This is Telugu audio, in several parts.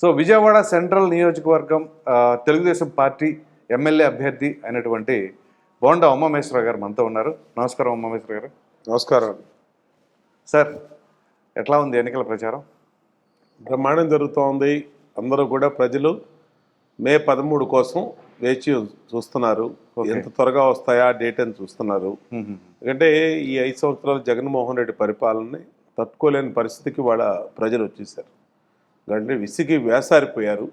సో విజయవాడ సెంట్రల్ నియోజకవర్గం తెలుగుదేశం పార్టీ ఎమ్మెల్యే అభ్యర్థి అయినటువంటి బోండా ఉమామేశ్వర గారు మనతో ఉన్నారు. నమస్కారం ఉమామేశ్వర గారు. నమస్కారం. సార్ ఎట్లా ఉంది ఎన్నికల ప్రచారం? బ్రహ్మాండం జరుగుతోంది. అందరూ కూడా ప్రజలు మే పదమూడు కోసం వేచి చూస్తున్నారు. ఎంత త్వరగా వస్తాయా డేట్ అని చూస్తున్నారు. ఎందుకంటే ఈ ఐదు సంవత్సరాలు జగన్మోహన్ రెడ్డి పరిపాలనని తట్టుకోలేని పరిస్థితికి వాళ్ళ ప్రజలు వచ్చేసారు. అంటే విసిగి వేసారిపోయారు.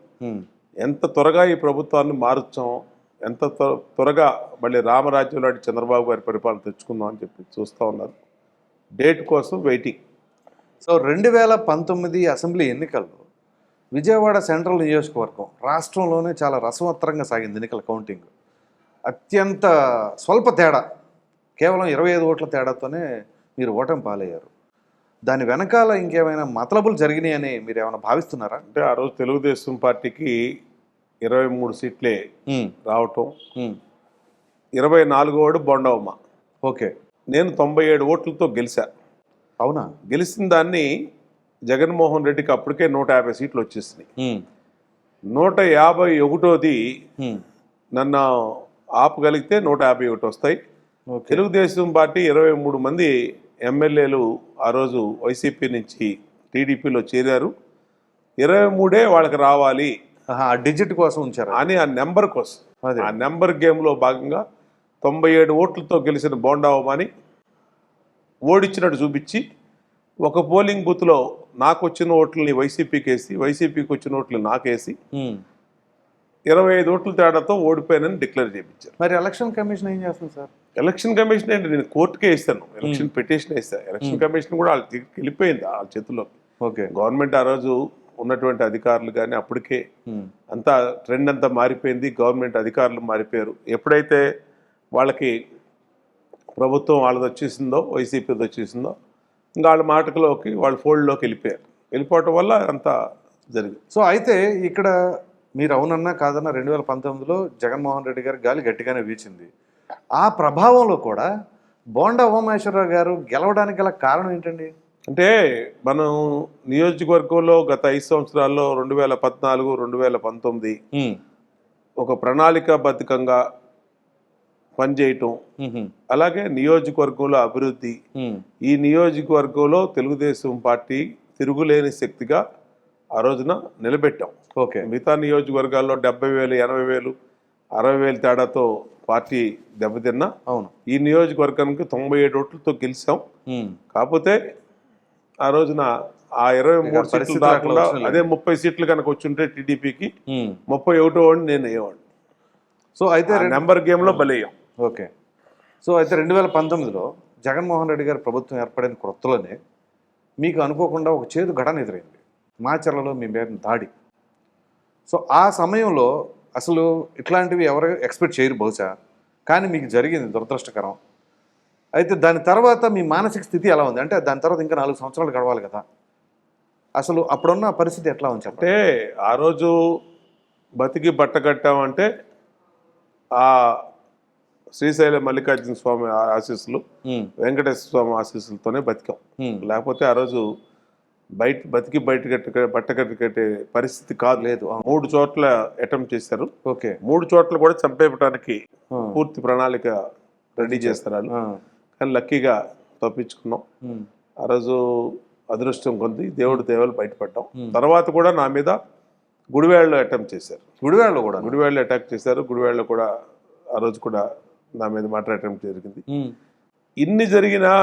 ఎంత త్వరగా ఈ ప్రభుత్వాన్ని మారుచాం ఎంత త్వ- త్వరగా మళ్ళీ రామరాజ్యం లాంటి చంద్రబాబు గారి పరిపాలన తెచ్చుకుందాం అని చెప్పి చూస్తూ ఉన్నారు. డేట్ కోసం వెయిటింగ్. సో రెండు వేల పంతొమ్మిది అసెంబ్లీ ఎన్నికల్లో విజయవాడ సెంట్రల్ నియోజకవర్గం రాష్ట్రంలోనే చాలా రసవత్తరంగా సాగింది ఎన్నికల కౌంటింగ్. అత్యంత స్వల్ప తేడా. కేవలం ఇరవై ఐదు ఓట్ల తేడాతోనే మీరు ఓటమి పాలయ్యారు. దాని వెనకాల ఇంకేమైనా మతలబులు జరిగినాయని మీరు ఏమైనా భావిస్తున్నారా? అంటే ఆ రోజు తెలుగుదేశం పార్టీకి ఇరవై మూడు సీట్లే రావటం. ఇరవై నాలుగో వాడు బొండవమ్మ. ఓకే. నేను తొంభై ఏడు ఓట్లతో గెలిచా అవునా? గెలిచిన దాన్ని జగన్మోహన్ రెడ్డికి అప్పటికే నూట యాభై సీట్లు వచ్చేసినాయి. నూట యాభై ఒకటోది. నన్ను ఆపగలిగితే నూట యాభై ఒకటి వస్తాయి. తెలుగుదేశం పార్టీ ఇరవై మూడు మంది ఎమ్మెల్యేలు ఆ రోజు వైసీపీ నుంచి టీడీపీలో చేరారు. ఇరవై మూడే వాళ్ళకి రావాలి ఆ డిజిట్ కోసం ఉంచారా? అని ఆ నెంబర్ కోసం. ఆ నెంబర్ గేమ్లో భాగంగా తొంభై ఏడు ఓట్లతో గెలిచిన బోండావమాని ఓడించినట్టు చూపించి ఒక పోలింగ్ బూత్లో నాకు వచ్చిన ఓట్లని వైసీపీకి వేసి వైసీపీకి వచ్చిన ఓట్లు నాకేసి. ఇరవై ఐదు ఓట్ల తేడాతో ఓడిపోయానని డిక్లేర్ చేయించారు మరి ఎలక్షన్ కమిషన్ ఏం చేస్తుంది సార్? ఎలక్షన్ కమిషన్ ఏంటి నేను కోర్టుకే ఇస్తాను ఎలక్షన్ పిటిషన్ వేస్తాను ఎలక్షన్ కమిషన్ కూడా వాళ్ళ దగ్గరికి వెళ్ళిపోయింది వాళ్ళ చేతుల్లో ఓకే. గవర్నమెంట్ ఆ రోజు ఉన్నటువంటి అధికారులు కానీ అప్పటికే. అంతా ట్రెండ్ అంతా మారిపోయింది. గవర్నమెంట్ అధికారులు మారిపోయారు. ఎప్పుడైతే వాళ్ళకి ప్రభుత్వం వాళ్ళది వచ్చేసిందో వైసీపీది వచ్చేసిందో ఇంకా వాళ్ళ మాటలోకి వాళ్ళ ఫోల్డ్లోకి వెళ్ళిపోయారు. వెళ్ళిపోవటం వల్ల అంతా జరిగింది. సో అయితే ఇక్కడ మీరు అవునన్నా కాదన్నా రెండు వేల పంతొమ్మిదిలో జగన్మోహన్ రెడ్డి గారి గాలి గట్టిగానే వీచింది. ఆ ప్రభావంలో కూడా బోండా ఉమామేశ్వరరావు గారు గెలవడానికి గల కారణం ఏంటండి? అంటే మనం నియోజకవర్గంలో గత ఐదు సంవత్సరాల్లో రెండు వేల పద్నాలుగు రెండు వేల పంతొమ్మిది ఒక ప్రణాళికాబద్ధకంగా పనిచేయటం అలాగే నియోజకవర్గంలో అభివృద్ధి ఈ నియోజకవర్గంలో తెలుగుదేశం పార్టీ తిరుగులేని శక్తిగా ఆ రోజున నిలబెట్టాం. ఓకే. మిగతా నియోజకవర్గాల్లో డెబ్బై వేలు ఎనభై వేలు అరవై వేలు తేడాతో పార్టీ దెబ్బతిన్నా అవును. ఈ నియోజకవర్గానికి తొంభై ఏడు ఓట్లతో గెలిచాం. కాకపోతే ఆ రోజున ఆ ఇరవై మూడు సీట్లు వచ్చినాయి. అదే ముప్పై సీట్లు కనుక వచ్చుంటే టీడీపీకి ముప్పై ఒకటో వాడిని నేను అయ్యేవాడిని సో అయితే నెంబర్ గేమ్లో బలయ్యాం ఓకే. సో అయితే రెండు వేల పంతొమ్మిదిలో జగన్మోహన్ రెడ్డి గారి ప్రభుత్వం ఏర్పడిన కొత్తలోనే మీకు అనుకోకుండా ఒక చేదు ఘటన ఎదురైంది. మాచర్లలో మీ మీద దాడి. సో ఆ సమయంలో అసలు ఇట్లాంటివి ఎవరు ఎక్స్పెక్ట్ చేయరు బహుశా. కానీ మీకు జరిగింది దురదృష్టకరం. అయితే దాని తర్వాత మీ మానసిక స్థితి ఎలా ఉంది? అంటే దాని తర్వాత ఇంకా నాలుగు సంవత్సరాలు గడవాలి కదా. అసలు అప్పుడున్న పరిస్థితి ఎట్లా ఉంది అంటే ఆ రోజు బతికి బట్ట కట్టామంటే ఆ శ్రీశైల మల్లికార్జున స్వామి ఆశీస్సులు వెంకటేశ్వర స్వామి ఆశీస్సులతోనే బతికాం. లేకపోతే ఆ రోజు బయట బతికి బయట కట్ట బట్ట కట్టి కట్టే పరిస్థితి కాదు. లేదు. మూడు చోట్ల అటెంప్ట్ చేశారు. ఓకే. మూడు చోట్ల కూడా చంపేయడానికి ఆ, పూర్తి ప్రణాళిక రెడీ చేస్తారు. కానీ లక్కీగా తప్పించుకున్నాం. ఆ రోజు అదృష్టం కొద్ది దేవుడు దేవలు బయటపడ్డాం. తర్వాత కూడా నా మీద గుడివాడలో అటెంప్ట్ చేశారు. గుడివాడలో కూడా? గుడివాడలో అటాక్ చేశారు. గుడివాడలో కూడా ఆ రోజు కూడా నా మీద మాట అటెంప్ట్ జరిగింది. ఇన్ని జరిగినా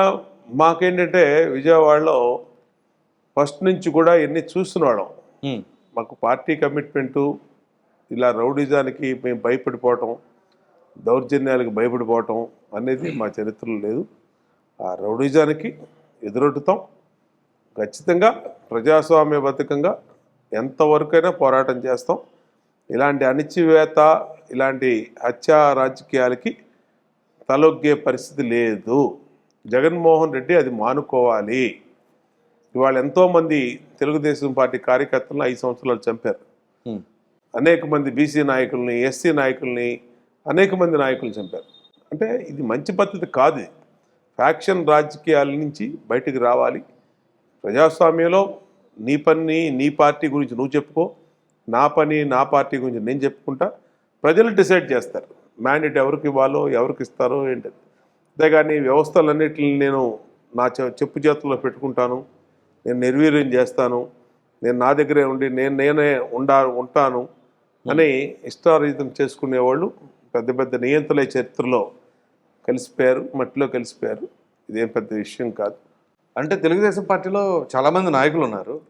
మాకేంటంటే విజయవాడలో ఫస్ట్ నుంచి కూడా ఎన్ని చూస్తున్నాం ఉమ్, మాకు పార్టీ కమిట్మెంటు ఇలా రౌడిజానికి మేము భయపడిపోవటం దౌర్జన్యాలకు భయపడిపోవటం అనేది మా చరిత్రలో లేదు. ఆ రౌడిజానికి ఎదురొట్టుతాం. ఖచ్చితంగా ప్రజాస్వామ్యబద్ధకంగా ఎంతవరకైనా పోరాటం చేస్తాం. ఇలాంటి అణిచివేత ఇలాంటి హత్యా రాజకీయాలకి తలొగ్గే పరిస్థితి లేదు. జగన్మోహన్ రెడ్డి అది మానుకోవాలి. ఇవాళ ఎంతోమంది తెలుగుదేశం పార్టీ కార్యకర్తలను ఐదు సంవత్సరాలు చంపారు. అనేక మంది బీసీ నాయకుల్ని ఎస్సీ నాయకుల్ని అనేక మంది నాయకులు చంపారు. అంటే ఇది మంచి పద్ధతి కాదు. ఫ్యాక్షన్ రాజకీయాల నుంచి బయటికి రావాలి. ప్రజాస్వామ్యంలో నీ పని నీ పార్టీ గురించి నువ్వు చెప్పుకో నా పని నా పార్టీ గురించి నేను చెప్పుకుంటా ప్రజలు డిసైడ్ చేస్తారు. మ్యాండేట్ ఎవరికి ఇవ్వాలో ఎవరికి ఇస్తారో ఏంటది. అంతేగాని వ్యవస్థలన్నిటిని నేను నా చెప్పు చేతుల్లో పెట్టుకుంటాను. నేను నిర్వీర్యం చేస్తాను. నేను నా దగ్గరే ఉండి నేను నేనే ఉండా ఉంటాను అని ఇష్టారీతం చేసుకునేవాళ్ళు పెద్ద పెద్ద నియంత్రణ చరిత్రలో కలిసిపోయారు మట్టిలో కలిసిపోయారు. ఇదేం పెద్ద విషయం కాదు. అంటే తెలుగుదేశం పార్టీలో చాలామంది నాయకులు ఉన్నారు.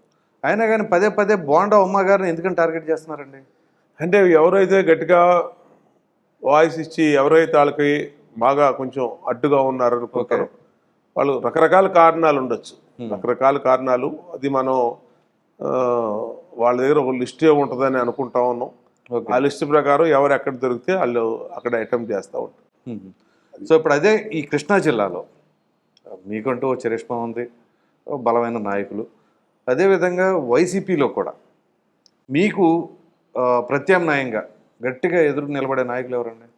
అయినా కానీ పదే పదే బోండా ఉమ్మ గారిని ఎందుకని టార్గెట్ చేస్తున్నారండి? అంటే ఎవరైతే గట్టిగా వాయిస్ ఇచ్చి ఎవరైతే వాళ్ళకి బాగా కొంచెం అడ్డుగా ఉన్నారు అనుకుంటారో వాళ్ళు రకరకాల కారణాలు ఉండొచ్చు. రకరకాల కారణాలు. అది మనం వాళ్ళ దగ్గర ఒక లిస్టే ఉంటుందని అనుకుంటా ఉన్నాం. ఆ లిస్ట్ ప్రకారం ఎవరు ఎక్కడ దొరికితే వాళ్ళు అక్కడ అటెంప్ట్ చేస్తూ ఉంటారు. సో ఇప్పుడు అదే ఈ కృష్ణా జిల్లాలో మీకంటూ ఓ చరిష్మా ఉంది బలమైన నాయకులు. అదేవిధంగా వైసీపీలో కూడా మీకు ప్రత్యామ్నాయంగా గట్టిగా ఎదురు నిలబడే నాయకులు ఎవరండి?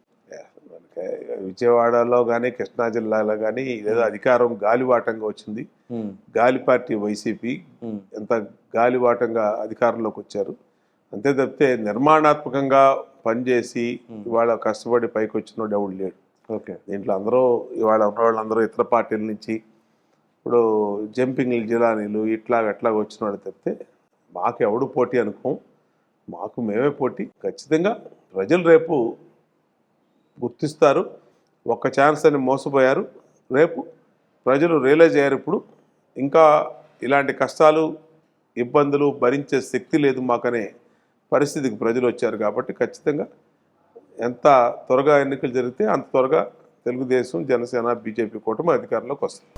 విజయవాడలో కానీ కృష్ణా జిల్లాలో కానీ ఏదో అధికారం గాలివాటంగా వచ్చింది. గాలి పార్టీ వైసీపీ ఎంత గాలివాటంగా అధికారంలోకి వచ్చారు. అంతే తప్పితే నిర్మాణాత్మకంగా పనిచేసి ఇవాళ కష్టపడి పైకి వచ్చిన ఎవడు లేడు. ఓకే. దీంట్లో అందరూ ఇవాళ ఉన్న వాళ్ళందరూ ఇతర పార్టీల నుంచి ఇప్పుడు జంపింగ్ జిల్లానీలు ఇట్లా అట్లా వచ్చిన వాళ్ళు తప్పితే మాకు ఎవడు పోటీ అనుకోం. మాకు మేమే పోటీ. ఖచ్చితంగా ప్రజలు రేపు గుర్తిస్తారు. ఒక్క ఛాన్స్ అని మోసపోయారు. రేపు ప్రజలు రియలైజ్ అయ్యారు ఇప్పుడు. ఇంకా ఇలాంటి కష్టాలు ఇబ్బందులు భరించే శక్తి లేదు మాకనే పరిస్థితికి ప్రజలు వచ్చారు కాబట్టి ఖచ్చితంగా ఎంత త్వరగా ఎన్నికలు జరిగితే అంత త్వరగా తెలుగుదేశం జనసేన బీజేపీ కూటమి అధికారంలోకి వస్తుంది.